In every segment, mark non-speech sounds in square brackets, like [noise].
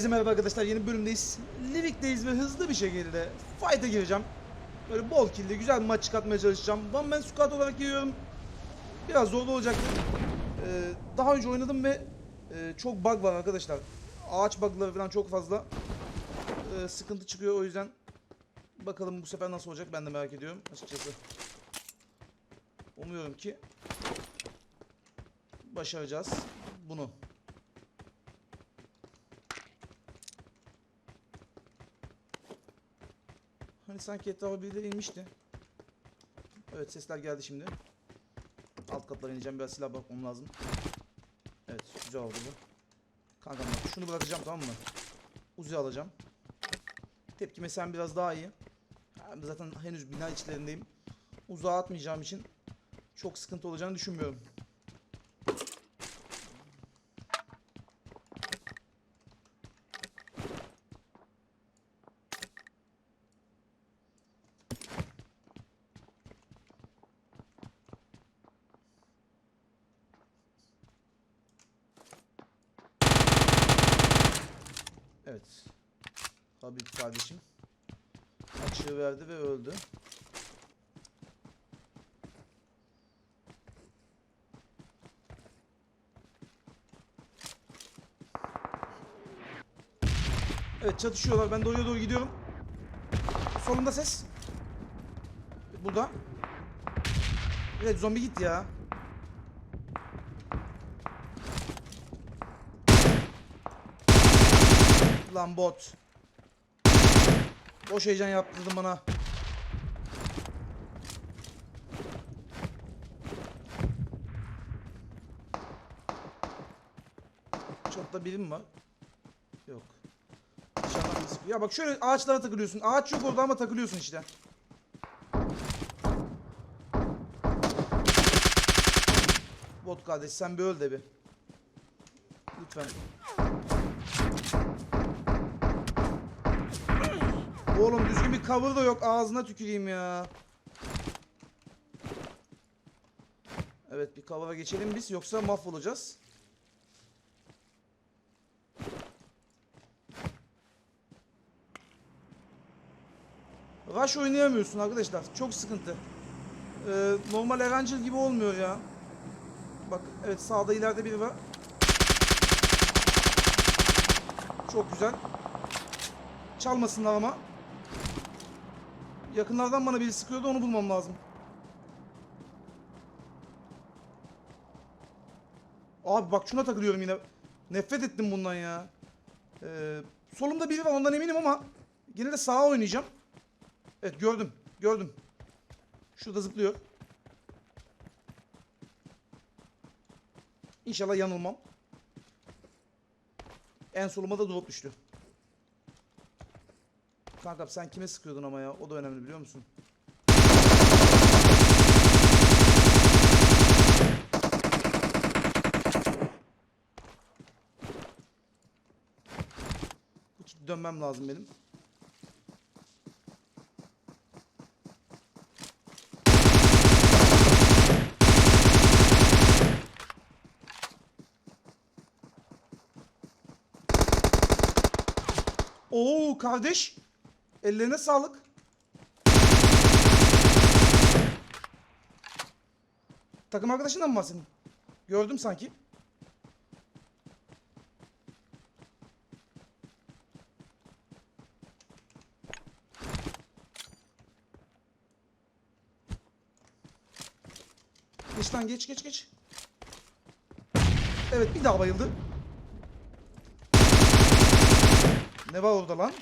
Herkese merhaba arkadaşlar yeni bölümdeyiz. Livik'teyiz ve hızlı bir şekilde fight'a gireceğim. Böyle bol kill'li güzel bir maç çıkartmaya çalışacağım. One man squad olarak giriyorum. Biraz zorlu olacaktır. Ee, daha önce oynadım ve e, çok bug var arkadaşlar. Ağaç bug'ları falan çok fazla. Ee, sıkıntı çıkıyor o yüzden. Bakalım bu sefer nasıl olacak ben de merak ediyorum açıkçası. Umuyorum ki başaracağız bunu. Sanki etrafa birileri inmişti. Evet sesler geldi şimdi. Alt katlara ineceğim biraz silah bakmam lazım. Evet güzel oldu bu. Kankam şunu bırakacağım tamam mı? Uzi alacağım. Tepkime sen biraz daha iyi. Ben zaten henüz bina içlerindeyim. Uzağa atmayacağım için çok sıkıntı olacağını düşünmüyorum. Evet. Habib kardeşim. Açığı verdi ve öldü. Evet çatışıyorlar. Ben de oraya doğru gidiyorum. Solunda ses. Burada. Evet zombi git ya. Lan bot. Boş heyecan yaptırdın bana. Çok da birim var. Yok. Ya bak şöyle ağaçlara takılıyorsun. Ağaç yok orada ama takılıyorsun işte. Bot kardeş sen bir öl de bir. Lütfen. Oğlum düzgün bir cover da yok. Ağzına tüküreyim ya. Evet bir cover'a geçelim biz yoksa mahvolacağız. Rush oynayamıyorsun arkadaşlar. Çok sıkıntı. Ee, normal Avenger gibi olmuyor ya. Bak evet sağda ileride biri var. Çok güzel. Çalmasınlar ama. Yakınlardan bana biri sıkıyordu onu bulmam lazım. Abi bak şuna takılıyorum yine. Nefret ettim bundan ya. Ee, solumda biri var ondan eminim ama yine de sağa oynayacağım. Evet gördüm. Gördüm. Şurada zıplıyor. İnşallah yanılmam. En soluma da drop düştü. Kankam sen kime sıkıyordun ama ya? O da önemli biliyor musun? Dönmem lazım benim. Oo kardeş. Ellerine sağlık. Takım arkadaşından mı bahsedin? Gördüm sanki. Lan geç geç geç. Evet bir daha bayıldı. Ne var orada lan?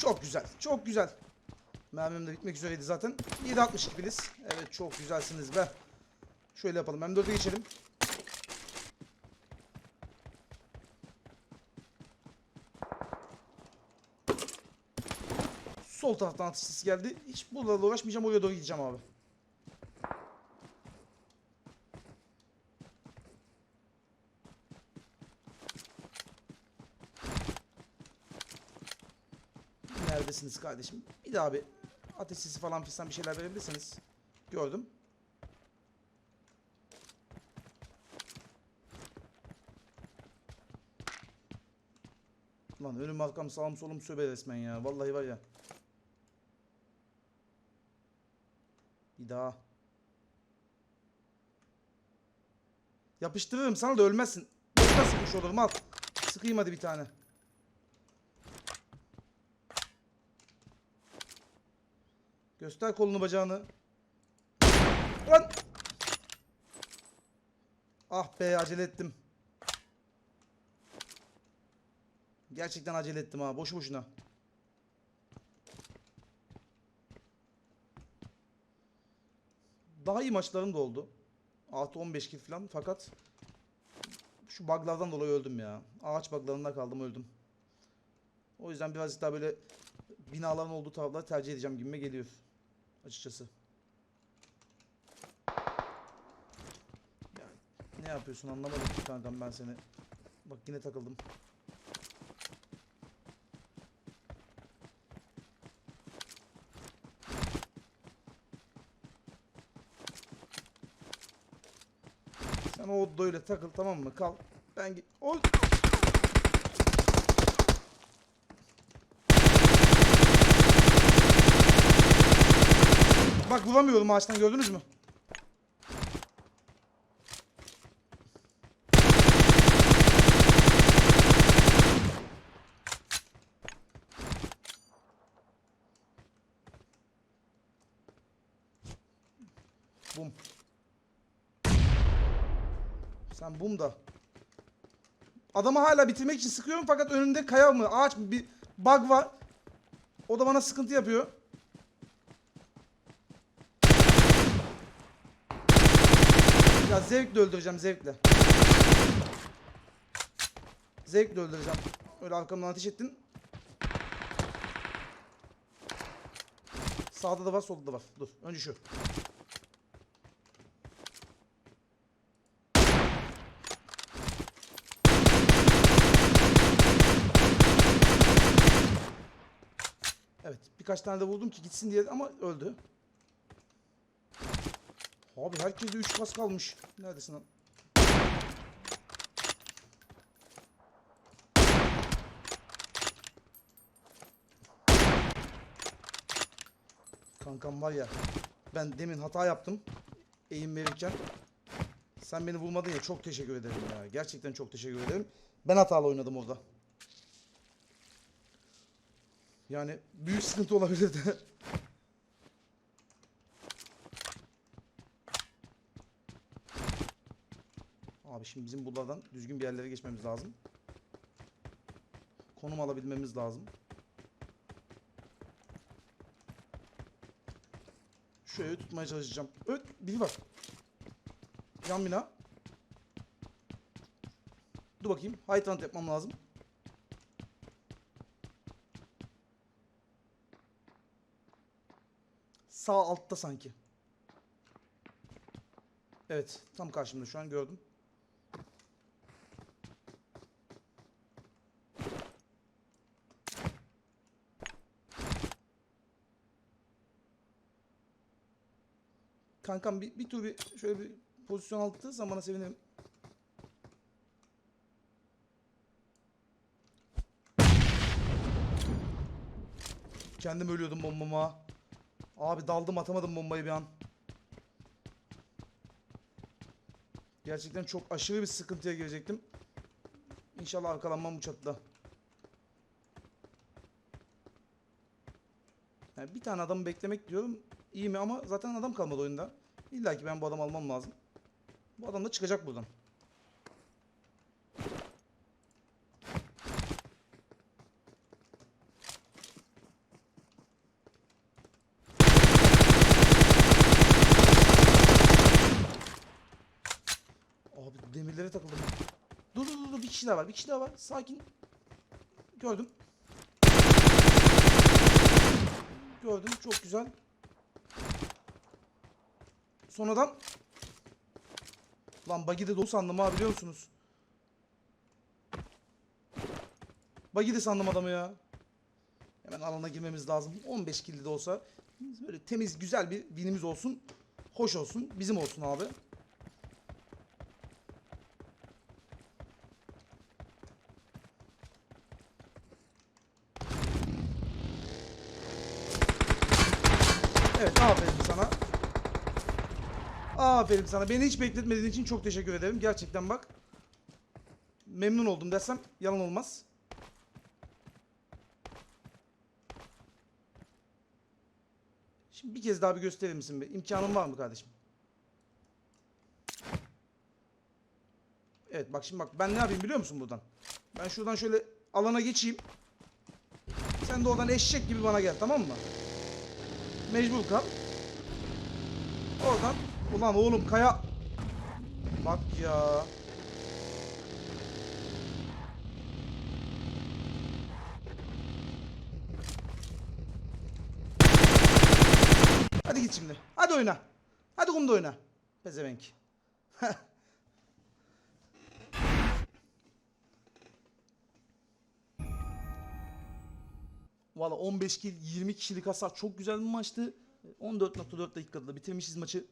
Çok güzel. Çok güzel. Mermim de bitmek üzereydi zaten. 7.62 biriz. Evet çok güzelsiniz be. Şöyle yapalım. M4'e geçelim. Sol taraftan atış sesi geldi. Hiç buralarla uğraşmayacağım. Oraya doğru gideceğim abi. Neredesiniz kardeşim? Bir daha bir ateş sesi falan fistan bir şeyler verebilirseniz. Gördüm. Lan önüm arkam sağım solum söbe resmen ya. Vallahi var ya. Bir daha. Yapıştırırım sana da ölmezsin. Boşuna sıkmış olurum al. Sıkayım hadi bir tane. Göster kolunu bacağını. Lan! Ah be acele ettim. Gerçekten acele ettim ha boşu boşuna. Daha iyi maçlarım da oldu. Artı 15 kill falan fakat şu buglardan dolayı öldüm ya. Ağaç buglarında kaldım öldüm. O yüzden birazcık daha böyle binaların olduğu tarafları tercih edeceğim gibime geliyor. Açıkçası. Ya, ne yapıyorsun anlamadım ki kankam ben seni. Bak yine takıldım. Sen o odada öyle takıl tamam mı? Kal. Ben git. Oy! Bak bulamıyorum ağaçtan gördünüz mü? Bum. Sen bum da. Adamı hala bitirmek için sıkıyorum fakat önünde kaya mı ağaç mı bir bug var. O da bana sıkıntı yapıyor. Ya zevkle öldüreceğim zevkle. Zevkle öldüreceğim. Öyle arkamdan ateş ettin. Sağda da var solda da var. Dur önce şu. Evet birkaç tane de vurdum ki gitsin diye ama öldü. Abi herkeste 3 kas kalmış. Neredesin lan? Kankam var ya. Ben demin hata yaptım. Eğim verirken. Sen beni bulmadın ya çok teşekkür ederim ya. Gerçekten çok teşekkür ederim. Ben hatalı oynadım orada. Yani büyük sıkıntı olabilirdi. [laughs] Abi şimdi bizim buradan düzgün bir yerlere geçmemiz lazım. Konum alabilmemiz lazım. Şöyle tutmaya çalışacağım. Evet, biri var. Yan bina. Dur bakayım. High yapmam lazım. Sağ altta sanki. Evet, tam karşımda şu an gördüm. Kankam bir, bir tur bir şöyle bir pozisyon aldığı zaman bana sevinirim. Kendim ölüyordum bombama. Abi daldım atamadım bombayı bir an. Gerçekten çok aşırı bir sıkıntıya girecektim. İnşallah arkalanmam bu çatıda. Yani bir tane adamı beklemek diyorum iyi mi ama zaten adam kalmadı oyunda. İlla ki ben bu adamı almam lazım. Bu adam da çıkacak buradan. Abi demirlere takıldım. Dur dur dur bir kişi daha var bir kişi daha var sakin. Gördüm. Gördüm çok güzel. Son adam. Lan buggy de dolu sandım ha biliyor musunuz? Buggy de sandım adamı ya. Hemen alana girmemiz lazım. 15 killi de olsa böyle temiz güzel bir binimiz olsun. Hoş olsun. Bizim olsun abi. Evet aferin sana. Aferin sana. Beni hiç bekletmediğin için çok teşekkür ederim. Gerçekten bak. Memnun oldum desem yalan olmaz. Şimdi bir kez daha bir gösterir misin be? İmkanın var mı kardeşim? Evet bak şimdi bak ben ne yapayım biliyor musun buradan? Ben şuradan şöyle alana geçeyim. Sen de oradan eşek gibi bana gel tamam mı? Mecbur kal. Oradan. Ulan oğlum kaya. Bak ya. Hadi git şimdi. Hadi oyna. Hadi kumda oyna. Pezevenk. [laughs] Valla 15 kill 20 kişilik hasar çok güzel bir maçtı. 14.4 dakikada da bitirmişiz maçı.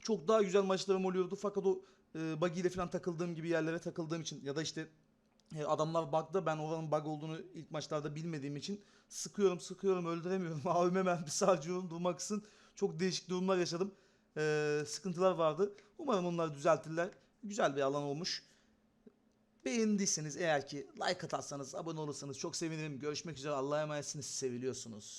Çok daha güzel maçlarım oluyordu fakat o e, buggy ile falan takıldığım gibi yerlere takıldığım için ya da işte e, adamlar bug'da ben oranın bug olduğunu ilk maçlarda bilmediğim için sıkıyorum sıkıyorum öldüremiyorum. [laughs] Abime mermisi harcıyorum durmaksın. Çok değişik durumlar yaşadım. E, sıkıntılar vardı. Umarım onları düzeltirler. Güzel bir alan olmuş. Beğendiyseniz eğer ki like atarsanız, abone olursanız çok sevinirim. Görüşmek üzere. Allah'a emanetsiniz. Seviliyorsunuz.